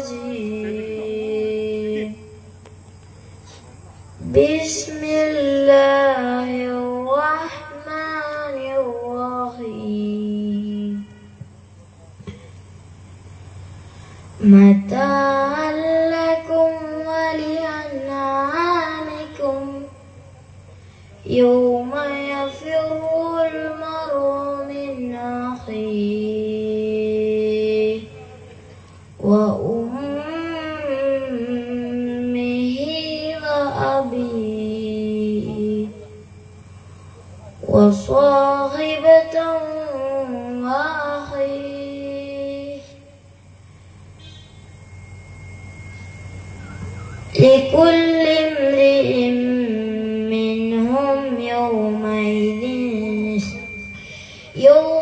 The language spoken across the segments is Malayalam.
الرجيم. بسم الله الرحمن الرحيم. متاعا لكم ولأنعامكم. يوم يفر المرء من أخيه. وصاحبة وأخيه لكل امرئ منهم يومئذ يومئذ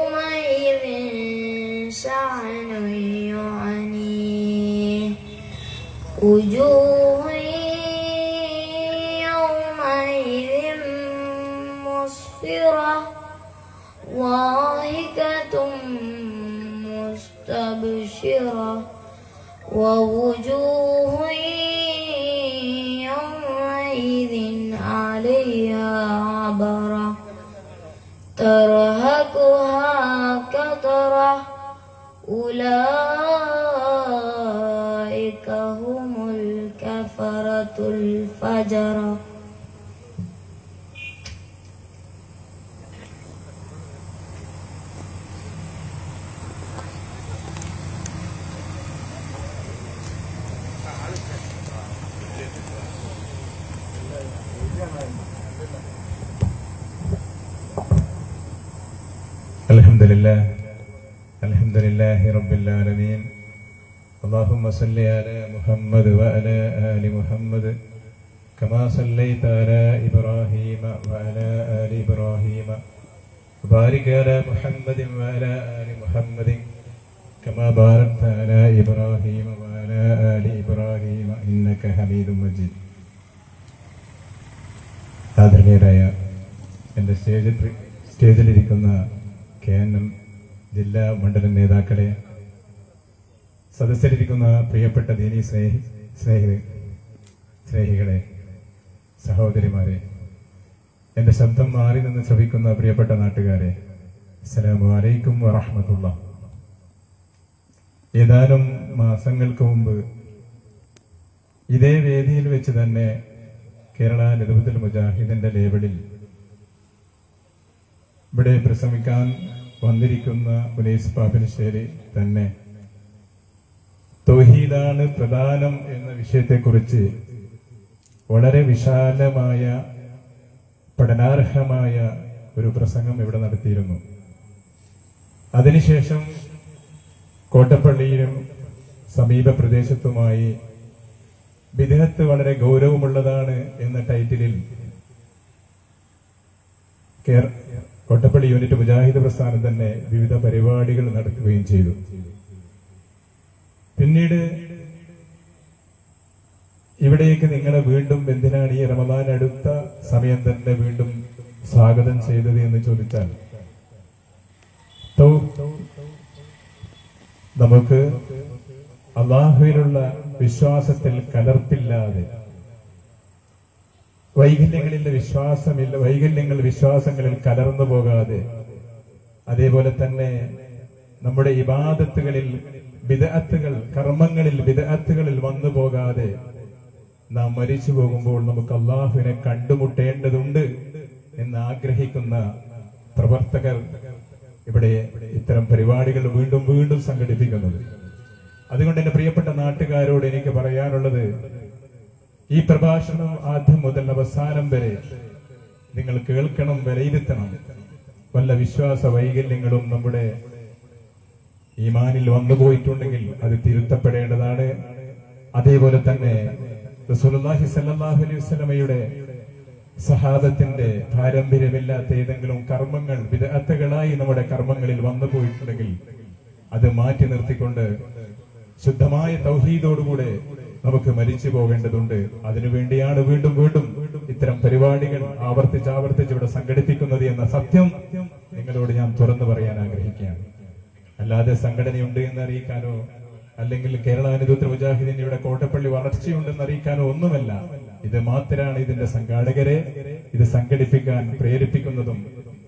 ووجوه يومئذ عليها عبرة. ترهقها كترة أولئك هم الكفرة الفجرة. لله الحمد لله رب العالمين اللهم صل على محمد وعلى آل محمد كما صليت على إبراهيم وعلى آل إبراهيم وبارك على محمد وعلى آل محمد كما باركت على إبراهيم وعلى آل إبراهيم إنك حميد مجيد ആദരണീയരായ എൻ്റെ സ്റ്റേജിൽ സ്റ്റേജിലിരിക്കുന്ന കെ എൻ എം ജില്ലാ മണ്ഡലം നേതാക്കളെ സദസ്സിലിരിക്കുന്ന പ്രിയപ്പെട്ട ദീനി സ്നേഹി സ്നേഹി സ്നേഹികളെ സഹോദരിമാരെ എന്റെ ശബ്ദം മാറി നിന്ന് ശ്രവിക്കുന്ന പ്രിയപ്പെട്ട നാട്ടുകാരെ അസ്സലാമു അലൈക്കും വറഹമത്തുള്ള. ഏതാനും മാസങ്ങൾക്ക് മുമ്പ് ഇതേ വേദിയിൽ വെച്ച് തന്നെ കേരള നിതുബത്തുൽ മുജാഹിദിന്റെ ലേബലിൽ ഇവിടെ പ്രസംഗിക്കാൻ വന്നിരിക്കുന്ന ഉനൈസ് പാപ്പിനിശ്ശേരി തന്നെ. തൗഹീദാണ് പ്രധാനം എന്ന വിഷയത്തെക്കുറിച്ച് വളരെ വിശാലമായ പഠനാർഹമായ ഒരു പ്രസംഗം ഇവിടെ നടത്തിയിരുന്നു. അതിനുശേഷം കോട്ടപ്പള്ളിയിലും സമീപ പ്രദേശത്തുമായി വിദേഹത്ത് വളരെ ഗൗരവമുള്ളതാണ് എന്ന ടൈറ്റിലിൽ കോട്ടപ്പള്ളി യൂണിറ്റ് മുജാഹിദ് പ്രസ്ഥാനം തന്നെ വിവിധ പരിപാടികൾ നടത്തുകയും ചെയ്തു. പിന്നീട് ഇവിടേക്ക് നിങ്ങളെ വീണ്ടും എന്തിനാണ് ഈ റമദാൻ അടുത്ത സമയം തന്നെ വീണ്ടും സ്വാഗതം ചെയ്തത് എന്ന് ചോദിച്ചാൽ നമുക്ക് അള്ളാഹുവിലുള്ള വിശ്വാസത്തിൽ കലർപ്പില്ലാതെ വൈകല്യങ്ങളിൽ വിശ്വാസമില്ല വൈകല്യങ്ങൾ വിശ്വാസങ്ങളിൽ കലർന്നു പോകാതെ. അതേപോലെ തന്നെ നമ്മുടെ ഇബാദത്തുകളിൽ വിദഅത്തുകൾ കർമ്മങ്ങളിൽ വിദഅത്തുകളിൽ വന്നു പോകാതെ നാം മരിച്ചു പോകുമ്പോൾ നമുക്ക് അള്ളാഹുവിനെ കണ്ടുമുട്ടേണ്ടതുണ്ട് എന്ന് ആഗ്രഹിക്കുന്ന പ്രവർത്തകർ ഇവിടെ ഇത്തരം പരിപാടികൾ വീണ്ടും വീണ്ടും സംഘടിപ്പിക്കുന്നത്. അതുകൊണ്ട് എന്റെ പ്രിയപ്പെട്ട നാട്ടുകാരോട് എനിക്ക് പറയാനുള്ളത് ഈ പ്രഭാഷണം ആദ്യം മുതൽ അവസാനം വരെ നിങ്ങൾ കേൾക്കണം വിലയിരുത്തണം. വല്ല വിശ്വാസ വൈകല്യങ്ങളും നമ്മുടെ ഈമാനിൽ വന്നുപോയിട്ടുണ്ടെങ്കിൽ അത് തിരുത്തപ്പെടേണ്ടതാണ്. അതേപോലെ തന്നെ റസൂലുള്ളാഹി സല്ലല്ലാഹു അലൈഹി വസല്ലമയുടെ സഹാബത്തിന്റെ പാരമ്പര്യമില്ലാത്ത ഏതെങ്കിലും കർമ്മങ്ങൾ വിദഗ്ധകളായി നമ്മുടെ കർമ്മങ്ങളിൽ വന്നു പോയിട്ടുണ്ടെങ്കിൽ അത് മാറ്റി നിർത്തിക്കൊണ്ട് ശുദ്ധമായ തൗഹീദോടുകൂടെ നമുക്ക് മരിച്ചു പോകേണ്ടതുണ്ട്. അതിനുവേണ്ടിയാണ് വീണ്ടും വീണ്ടും ഇത്തരം പരിപാടികൾ ആവർത്തിച്ച് ആവർത്തിച്ച് ഇവിടെ സംഘടിപ്പിക്കുന്നത് എന്ന സത്യം നിങ്ങളോട് ഞാൻ തുറന്നു പറയാൻ ആഗ്രഹിക്കുകയാണ്. അല്ലാതെ സംഘടനയുണ്ട് എന്ന് അറിയിക്കാനോ അല്ലെങ്കിൽ കേരള അനുദൂത്ര മുജാഹിദിന്റെ ഇവിടെ കോട്ടപ്പള്ളി വളർച്ചയുണ്ടെന്ന് അറിയിക്കാനോ ഒന്നുമല്ല. ഇത് മാത്രമാണ് ഇതിന്റെ സംഘാടകരെ ഇത് സംഘടിപ്പിക്കാൻ പ്രേരിപ്പിക്കുന്നതും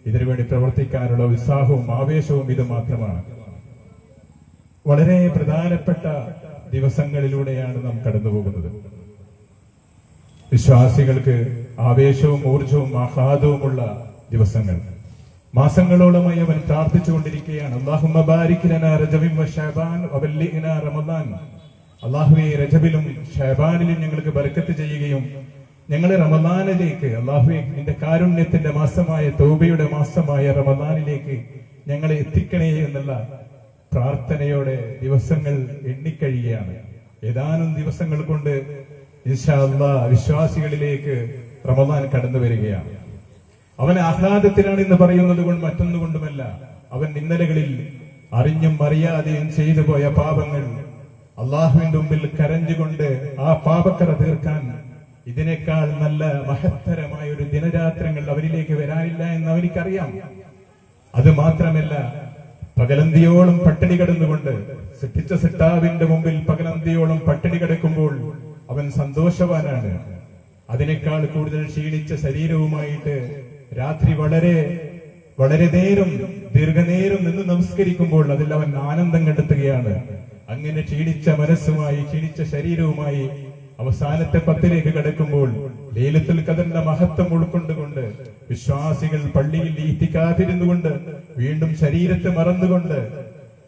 ഇതിനുവേണ്ടി പ്രവർത്തിക്കാനുള്ള ഉത്സാഹവും ആവേശവും ഇത് മാത്രമാണ്. വളരെ പ്രധാനപ്പെട്ട ദിവസങ്ങളിലൂടെയാണ് നാം കടന്നു പോകുന്നത് വിശ്വാസികൾക്ക് ആവേശവും ഊർജവും ആഹ്ലാദവുമുള്ള ദിവസങ്ങൾ. മാസങ്ങളോളമായി അവൻ പ്രാർത്ഥിച്ചുകൊണ്ടിരിക്കുകയാണ് അള്ളാഹുവെ രജബിലും ഷഹബാനിലും ഞങ്ങൾക്ക് ബർക്കത്ത് ചെയ്യുകയും ഞങ്ങളെ റമദാനിലേക്ക് അള്ളാഹുവെ നിന്റെ കാരുണ്യത്തിന്റെ മാസമായ തൗബയുടെ മാസമായ റമദാനിലേക്ക് ഞങ്ങളെ എത്തിക്കണേ എന്നുള്ള പ്രാർത്ഥനയോടെ ദിവസങ്ങൾ എണ്ണിക്കഴിയുകയാണ്. ഏതാനും ദിവസങ്ങൾ കൊണ്ട് ഇൻഷാല്ല വിശ്വാസികളിലേക്ക് റമദാൻ കടന്നു വരികയാണ്. അവൻ ആഹ്ലാദത്തിലാണ് എന്ന് പറയുന്നത് കൊണ്ട് മറ്റൊന്നുകൊണ്ടുമല്ല അവൻ ഇന്നലകളിൽ അറിഞ്ഞും അറിയാതെയും ചെയ്തു പോയ പാപങ്ങൾ അള്ളാഹുവിന്റെ മുമ്പിൽ കരഞ്ഞുകൊണ്ട് ആ പാപക്കറ തീർക്കാൻ ഇതിനേക്കാൾ നല്ല മഹത്തരമായ ഒരു ദിനരാത്രങ്ങൾ അവരിലേക്ക് വരാനില്ല എന്ന് അവനിക്കറിയാം. അത് മാത്രമല്ല പകലന്തിയോളം പട്ടിണി കിടന്നുകൊണ്ട് സിദ്ധിച്ച സിട്ടാവിന്റെ മുമ്പിൽ പകലന്തിയോളം പട്ടിണി കിടക്കുമ്പോൾ അവൻ സന്തോഷവാനാണ്. അതിനേക്കാൾ കൂടുതൽ ക്ഷീണിച്ച ശരീരവുമായിട്ട് രാത്രി വളരെ വളരെ നേരം ദീർഘനേരം നിന്ന് നമസ്കരിക്കുമ്പോൾ അതിൽ അവൻ ആനന്ദം കണ്ടെത്തുകയാണ്. അങ്ങനെ ക്ഷീണിച്ച മനസ്സുമായി ക്ഷീണിച്ച ശരീരവുമായി അവസാനത്തെ പത്തിലേക്ക് കടക്കുമ്പോൾ ലീലത്തിൽ കഥന്റെ മഹത്വം ഉൾക്കൊണ്ടുകൊണ്ട് വിശ്വാസികൾ പള്ളിയിൽ ഈത്തിക്കാതിരുന്നുകൊണ്ട് വീണ്ടും ശരീരത്തെ മറന്നുകൊണ്ട്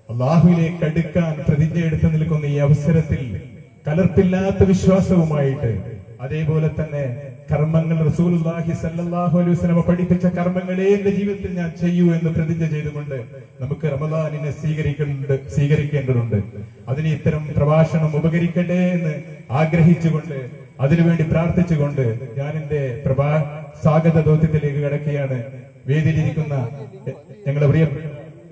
അള്ളാഹുവിലേക്ക് അടുക്കാൻ പ്രതിജ്ഞ എടുത്തു നിൽക്കുന്ന ഈ അവസരത്തിൽ കലർപ്പില്ലാത്ത വിശ്വാസവുമായിട്ട് അതേപോലെ തന്നെ കർമ്മങ്ങൾ സല്ലല്ലാഹു അലൈഹി വസല്ലം പഠിപ്പിച്ച കർമ്മങ്ങളെ എന്റെ ജീവിതത്തിൽ ഞാൻ ചെയ്യൂ എന്ന് പ്രതിജ്ഞ ചെയ്തുകൊണ്ട് നമുക്ക് റമദാനിനെ സ്വീകരിക്കേണ്ട സ്വീകരിക്കേണ്ടതുണ്ട്. അതിന് ഇത്തരം പ്രഭാഷണം ഉപകരിക്കട്ടെ എന്ന് ആഗ്രഹിച്ചുകൊണ്ട് അതിനുവേണ്ടി പ്രാർത്ഥിച്ചുകൊണ്ട് ഞാൻ എന്റെ പ്രഭാ സ്വാഗത ദൗത്യത്തിലേക്ക് കിടക്കുകയാണ്. വേദിയിലിരിക്കുന്ന ഞങ്ങളുടെ പ്രിയ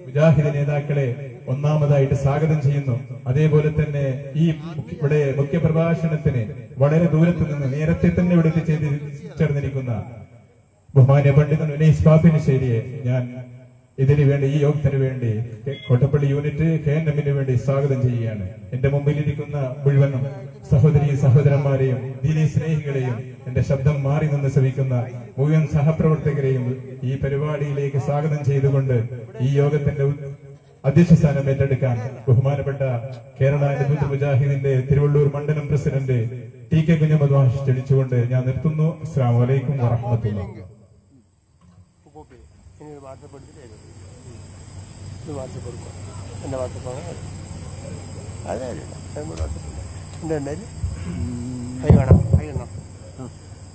മുജാഹിദ് നേതാക്കളെ ഒന്നാമതായിട്ട് സ്വാഗതം ചെയ്യുന്നു. അതേപോലെ തന്നെ ഈ ഇവിടെ മുഖ്യപ്രഭാഷണത്തിന് വളരെ ദൂരത്ത് നിന്ന് നേരത്തെ തന്നെ ഇവിടെ ചെയ്ത് ചേർന്നിരിക്കുന്ന ബഹുമാന്യ പണ്ഡിതൻ ഉനൈസ് ശരിയെ ഞാൻ ഇതിനു വേണ്ടി ഈ യോഗത്തിന് വേണ്ടി കോട്ടപ്പള്ളി യൂണിറ്റ് കെ എൻ എമ്മിന് വേണ്ടി സ്വാഗതം ചെയ്യുകയാണ്. എന്റെ മുമ്പിലിരിക്കുന്ന മുഴുവനും സഹോദരി സഹോദരന്മാരെയും ദീനി സ്നേഹികളെയും എന്റെ ശബ്ദം മാറി നിന്ന് ശ്രമിക്കുന്ന മുഴുവൻ സഹപ്രവർത്തകരെയും ഈ പരിപാടിയിലേക്ക് സ്വാഗതം ചെയ്തുകൊണ്ട് ഈ യോഗത്തിന്റെ അധ്യക്ഷ സ്ഥാനം ഏറ്റെടുക്കാൻ ബഹുമാനപ്പെട്ട കേരള അനുബന്ധ മുജാഹിദിന്റെ തിരുവള്ളൂർ മണ്ഡലം പ്രസിഡന്റ് ടി കെ കുഞ്ഞമ്മദ് മാഷ് ക്ഷണിച്ചുകൊണ്ട് ഞാൻ നിർത്തുന്നു. അസ്സാം വലൈക്കും വറഹമത്തുള്ള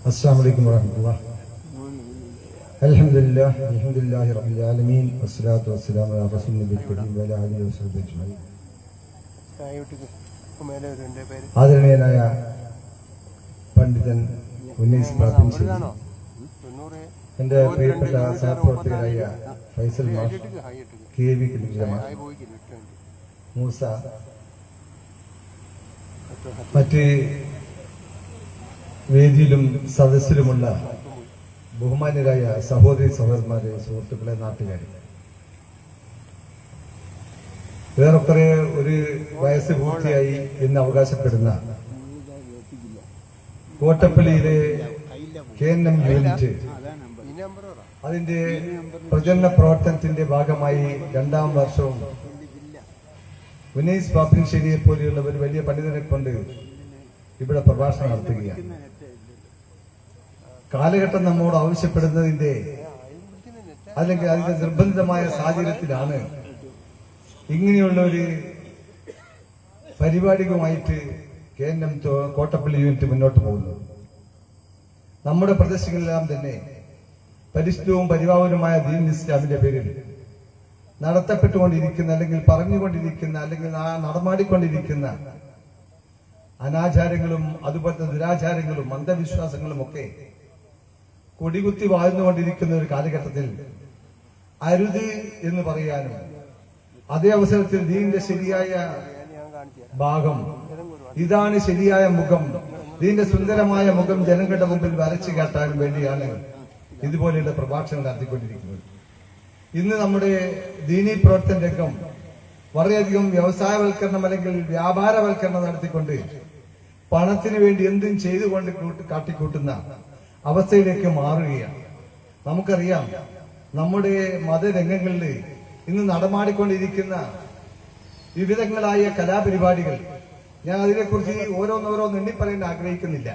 അസ്സാം വലൈക്കും ഒരു الحمد لله الحمد لله رب العالمين والصلاة والسلام على رسول النبي الكريم وعلى آله وصحبه أجمعين കൈ വിട്ടിക്ക് മേലെ ഒരു എൻ്റെ പേര് ആദരണീയനായ പണ്ഡിതൻ ഉന്നീസ് പാപ്പിൻശ്ശേരി ഇതാണോ തൊണ്ണൂറ് എൻ്റെ പ്രിയപ്പെട്ട സഹപ്രവർത്തകരായ ഫൈസൽ മാഷ് ഇട്ടിക്ക് ഹൈ ഇട്ടിക്ക് കെ വി കുഞ്ഞുജമാ ഹൈ പോയിക്കില്ല ഇട്ട് മൂസ വേണ്ടി മറ്റ് വേദിയിലും സദസ്സിലുമുള്ള ബഹുമാന്യരായ സഹോദരി സഹോദരന്മാരെ സുഹൃത്തുക്കളെ നാട്ടുകാരെ. വേറെക്കുറെ ഒരു വയസ്സ് പൂർത്തിയായി എന്ന് അവകാശപ്പെടുന്ന കോട്ടപ്പള്ളിയിലെ കെ എൻ എം യൂണിറ്റ് അതിന്റെ പ്രചരണ പ്രവർത്തനത്തിന്റെ ഭാഗമായി രണ്ടാം വർഷവും ഉനൈസ് പാപ്പിൻശ്ശേരിയെ പോലെയുള്ള ഒരു വലിയ പണ്ഡിതനെ കൊണ്ട് ഇവിടെ പ്രഭാഷണം നടത്തുകയാണ്. കാലഘട്ടം നമ്മോട് ആവശ്യപ്പെടുന്നതിന്റെ അല്ലെങ്കിൽ അതിന്റെ നിർബന്ധിതമായ സാഹചര്യത്തിലാണ് ഇങ്ങനെയുള്ള ഒരു പരിപാടികളുമായിട്ട് K N M Kottappally unit മുന്നോട്ട് പോകുന്നത്. നമ്മുടെ പ്രദേശങ്ങളിലെല്ലാം തന്നെ പരിശുദ്ധവും പരിഭാവനമായ ദീൻ ഇസ്ലാമിന്റെ പേരിൽ നടത്തപ്പെട്ടുകൊണ്ടിരിക്കുന്ന അല്ലെങ്കിൽ പറഞ്ഞുകൊണ്ടിരിക്കുന്ന അല്ലെങ്കിൽ ആ നടമാടിക്കൊണ്ടിരിക്കുന്ന അനാചാരങ്ങളും അതുപോലത്തെ ദുരാചാരങ്ങളും അന്ധവിശ്വാസങ്ങളും ഒക്കെ കൊടികുത്തി വാഴ്ന്നുകൊണ്ടിരിക്കുന്ന ഒരു കാലഘട്ടത്തിൽ അരുത് എന്ന് പറയാനും അതേ അവസരത്തിൽ ദീന്റെ ശരിയായ ഭാഗം ഇതാണ് ശരിയായ മുഖം ദീന്റെ സുന്ദരമായ മുഖം ജനങ്ങളുടെ മുമ്പിൽ വരച്ചു കാട്ടാൻ വേണ്ടിയാണ് ഇതുപോലെയുള്ള പ്രഭാഷണം നടത്തിക്കൊണ്ടിരിക്കുന്നത്. ഇന്ന് നമ്മുടെ ദീനി പ്രവർത്തന രംഗം വളരെയധികം വ്യവസായവൽക്കരണം അല്ലെങ്കിൽ വ്യാപാരവൽക്കരണം നടത്തിക്കൊണ്ട് പണത്തിന് വേണ്ടി എന്തും ചെയ്തുകൊണ്ട് കൂട്ട്- കാട്ടിക്കൂട്ടുന്ന അവസ്ഥയിലേക്ക് മാറുകയാണ്. നമുക്കറിയാം നമ്മുടെ മതരംഗങ്ങളിൽ ഇന്ന് നടമാടിക്കൊണ്ടിരിക്കുന്ന വിവിധങ്ങളായ കലാപരിപാടികൾ. ഞാൻ അതിനെക്കുറിച്ച് ഓരോന്നോരോന്ന് എണ്ണിപ്പറയാൻ ആഗ്രഹിക്കുന്നില്ല.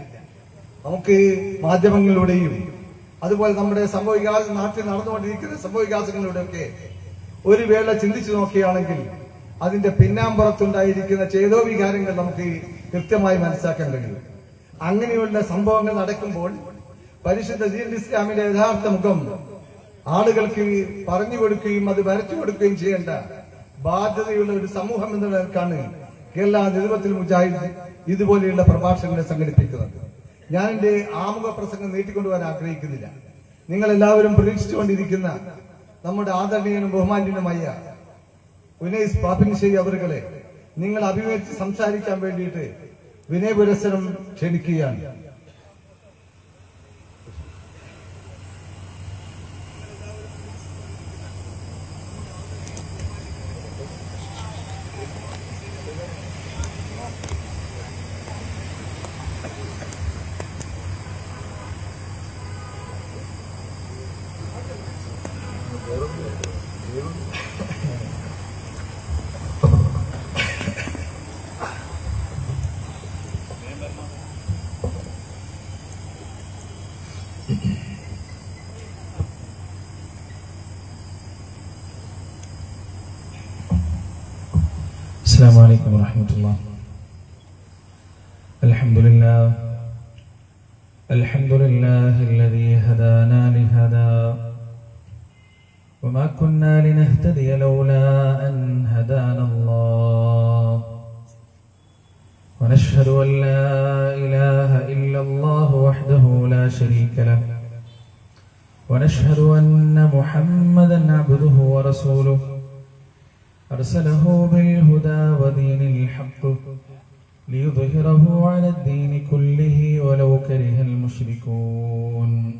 നമുക്ക് മാധ്യമങ്ങളിലൂടെയും അതുപോലെ നമ്മുടെ സംഭവവികാസ നാട്ടിൽ നടന്നുകൊണ്ടിരിക്കുന്ന സംഭവവികാസങ്ങളിലൂടെയൊക്കെ ഒരു വേള ചിന്തിച്ചു നോക്കുകയാണെങ്കിൽ അതിന്റെ പിന്നാമ്പുറത്തുണ്ടായിരിക്കുന്ന ചേതോവികാരങ്ങൾ നമുക്ക് കൃത്യമായി മനസ്സിലാക്കാൻ കഴിയും. അങ്ങനെയുള്ള സംഭവങ്ങൾ നടക്കുമ്പോൾ പരിശുദ്ധ ദീൻ ഇസ്ലാമിന്റെ യഥാർത്ഥ മുഖം. ആളുകൾക്ക് പറഞ്ഞു കൊടുക്കുകയും അത് വരച്ചു കൊടുക്കുകയും ചെയ്യേണ്ട ബാധ്യതയുള്ള ഒരു സമൂഹം എന്ന നിലക്കാണ് കേരള നേതൃത്വത്തിൽ മുജാഹിദ് ഇതുപോലെയുള്ള പ്രഭാഷണങ്ങളെ സംഘടിപ്പിക്കുന്നത്. ഞാൻ എന്റെ ആമുഖ പ്രസംഗം നീട്ടിക്കൊണ്ടുപോകാൻ ആഗ്രഹിക്കുന്നില്ല. നിങ്ങൾ എല്ലാവരും പ്രതീക്ഷിച്ചുകൊണ്ടിരിക്കുന്ന നമ്മുടെ ആദരണീയനും ബഹുമാന്യനുമായ ഉനൈസ് പാപ്പിൻശ്ശേരി അവരുകളെ നിങ്ങൾ അഭിമുഖിച്ച് സംസാരിക്കാൻ വേണ്ടിയിട്ട് വിനയപുരസരം ക്ഷണിക്കുകയാണ്. عليكم ورحمة الله. الحمد لله. الحمد لله الذي هدانا لهذا. وما كنا لنهتدي لولا أن هدانا الله. ونشهد أن لا إله إلا الله وحده لا شريك له. ونشهد أن محمدا عبده ورسوله. أرسله بالهدى ودين الحق ليظهره على الدين كله ولو كره المشركون.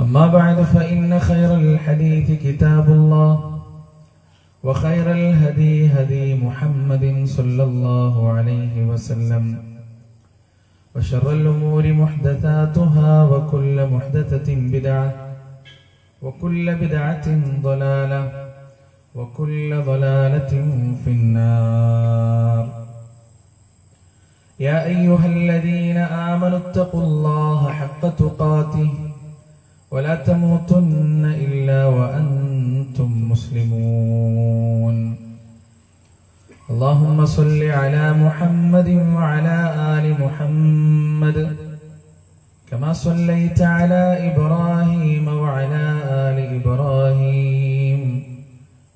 أما بعد فإن خير الحديث كتاب الله وخير الهدي هدي محمد صلى الله عليه وسلم وشر الأمور محدثاتها وكل محدثة بدعة وكل بدعة ضلالة وكل ضلالة في النار. يا أيها الذين آمنوا اتقوا الله حق تقاته ولا تموتن إلا وأنتم مسلمون. اللهم صل على محمد وعلى آل محمد كما صليت على إبراهيم وعلى آل إبراهيم.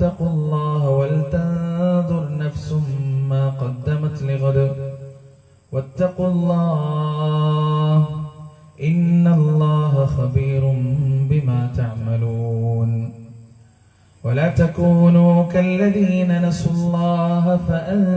آمنوا اتقوا الله ولتنظر نفس ما قدمت لغد. واتقوا الله إن الله خبير بما تعملون. ولا تكونوا كالذين نسوا الله فأنساهم